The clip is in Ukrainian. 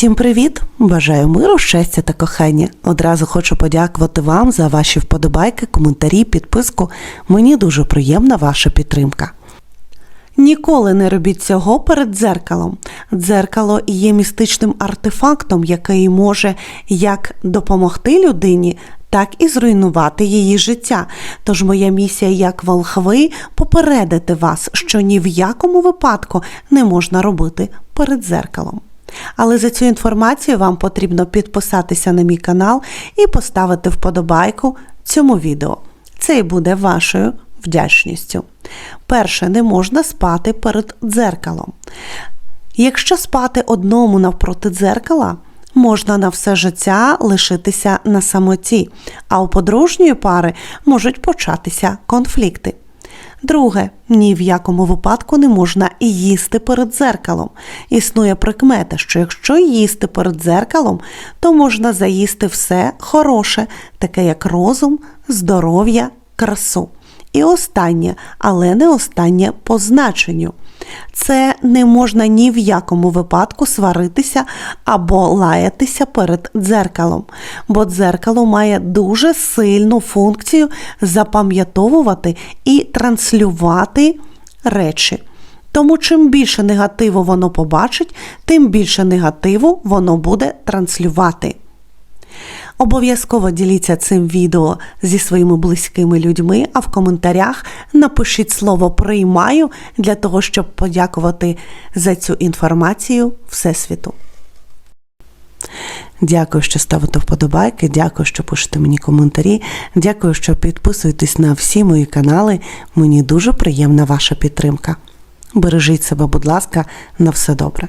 Всім привіт! Бажаю миру, щастя та кохання. Одразу хочу подякувати вам за ваші вподобайки, коментарі, підписку. Мені дуже приємна ваша підтримка. Ніколи не робіть цього перед дзеркалом. Дзеркало є містичним артефактом, який може як допомогти людині, так і зруйнувати її життя. Тож моя місія як волхви попередити вас, що ні в якому випадку не можна робити перед дзеркалом. Але за цю інформацію вам потрібно підписатися на мій канал і поставити вподобайку цьому відео. Це і буде вашою вдячністю. Перше, не можна спати перед дзеркалом. Якщо спати одному навпроти дзеркала, можна на все життя лишитися на самоті, а у подружньої пари можуть початися конфлікти. Друге, ні в якому випадку не можна їсти перед дзеркалом. Існує прикмета, що якщо їсти перед дзеркалом, то можна заїсти все хороше, таке як розум, здоров'я, красу. І останнє, але не останнє по значенню. Це не можна ні в якому випадку сваритися або лаятися перед дзеркалом, бо дзеркало має дуже сильну функцію запам'ятовувати і транслювати речі. Тому чим більше негативу воно побачить, тим більше негативу воно буде транслювати. Обов'язково діліться цим відео зі своїми близькими людьми, а в коментарях напишіть слово приймаю для того, щоб подякувати за цю інформацію Всесвіту. Дякую, що ставите вподобайки, дякую, що пишете мені коментарі. Дякую, що підписуєтесь на всі мої канали. Мені дуже приємна ваша підтримка. Бережіть себе, будь ласка, на все добре.